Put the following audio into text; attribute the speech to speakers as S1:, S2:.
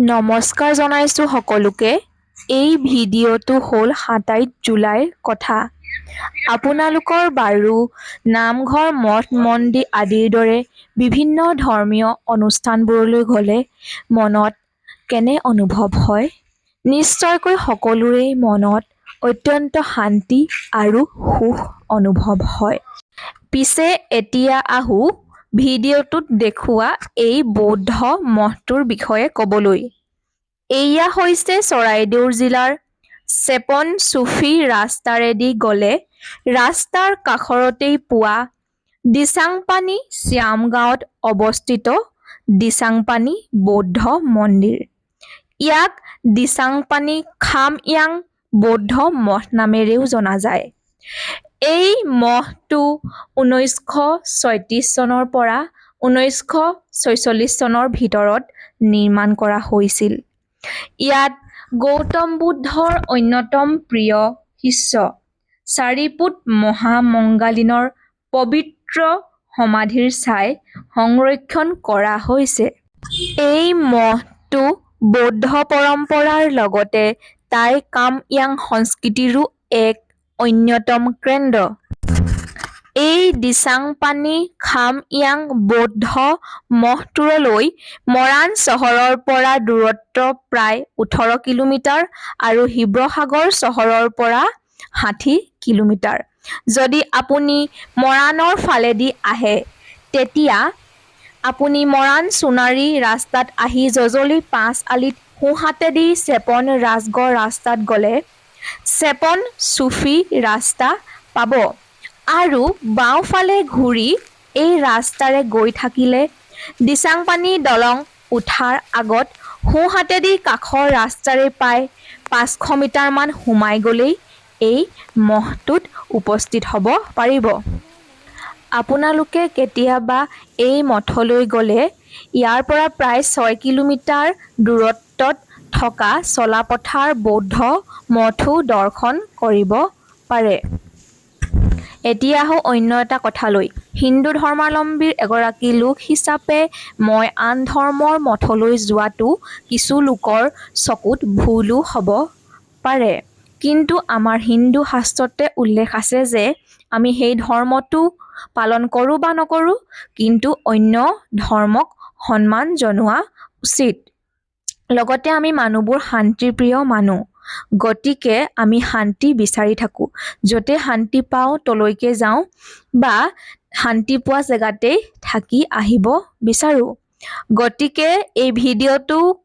S1: নমস্কাৰ জনাইছোঁ সকলোকে। এই ভিডিঅ'টো হ'ল সাতাইছ জুলাইৰ কথা। আপোনালোকৰ বাৰু নামঘৰ মঠ মন্দিৰ আদিৰ দৰে বিভিন্ন ধৰ্মীয় অনুষ্ঠানবোৰলৈ গ'লে মনত কেনে অনুভৱ হয়? নিশ্চয়কৈ সকলোৰে মনত অত্যন্ত শান্তি আৰু সুখ অনুভৱ হয়। পিছে এতিয়া আহোঁ ভিডিঅ'টোত দেখুওৱা এই বৌদ্ধ মঠটোৰ বিষয়ে ক'বলৈ। এয়া হৈছে চৰাইদেউ জিলাৰ চেপন চুফি ৰাস্তাৰেদি গ'লে ৰাস্তাৰ কাষৰতেই পোৱা দিচাংপানী শ্যামগাঁৱত অৱস্থিত দিচাংপানী বৌদ্ধ মন্দিৰ। ইয়াক দিচাংপানী খাময়াং বৌদ্ধ মঠ নামেৰেও জনা যায়। এই মঠটো ঊনৈছশ ছয়ত্ৰিছ চনৰ পৰা ঊনৈছশ ছয়চল্লিছ চনৰ ভিতৰত নিৰ্মাণ কৰা হৈছিল। ইয়াত গৌতম বুদ্ধৰ অন্যতম প্ৰিয় শিষ্য চাৰিপুত মহামংগালীনৰ পবিত্ৰ সমাধিৰ ছাই সংৰক্ষণ কৰা হৈছে। এই মঠটো বৌদ্ধ পৰম্পৰাৰ লগতে টাই কাম য়াং সংস্কৃতিৰো এক অন্যতম কেন্দ্ৰ। এই দিচাংপানী খাম ইয়াং বৌদ্ধ মঠটোলৈ মৰাণ চহৰৰ পৰা দূৰত্ব প্ৰায় ওঠৰ কিলোমিটাৰ আৰু শিৱসাগৰ চহৰৰ পৰা ষাঠি কিলোমিটাৰ। যদি আপুনি মৰাণৰ ফালেদি আহে তেতিয়া আপুনি মৰাণ সোণাৰী ৰাস্তাত আহি জজলি পাঁচ আলিত সোঁহাতেদি চেপন ৰাজগড় ৰাস্তাত গ'লে চেপন, চুফি, ৰাস্তা পাব। আৰু বাওঁফালে ঘূৰি এই ৰাস্তাৰে গৈ থাকিলে দিচাংপানী দলং উঠাৰ আগত সোঁহাতেদি কাষৰ ৰাস্তাৰে প্ৰায় পাঁচশো মিটাৰমান সোমাই গ'লেই এই মঠটোত উপস্থিত হ'ব পাৰিব। আপোনালোকে কেতিয়াবা এই মঠলৈ গ'লে ইয়াৰ পৰা প্ৰায় ছয় কিলোমিটাৰ দূৰত্বত থকা চলাপথাৰ বৌদ্ধ মঠো দৰ্শন কৰিব পাৰে। এতিয়া আহোঁ অন্য এটা কথালৈ। হিন্দু ধৰ্মাৱলম্বীৰ এগৰাকী লোক হিচাপে মই আন ধৰ্মৰ মঠলৈ যোৱাটো কিছু লোকৰ চকুত ভুলো হ'ব পাৰে। কিন্তু আমাৰ হিন্দু শাস্ত্ৰতে উল্লেখ আছে যে আমি সেই ধৰ্মটো পালন কৰোঁ বা নকৰোঁ কিন্তু অন্য ধৰ্মক সন্মান জনোৱা উচিত। লগতে আমি মানুহবোৰ শান্তিপ্ৰিয় মানুহ। গতিকে আমি শান্তি বিচাৰি থাকোঁ। য'তে শান্তি পাওঁ তলৈকে যাওঁ বা শান্তি পোৱা জেগাতেই থাকি আহিব বিচাৰোঁ। গতিকে এই ভিডিঅ'টো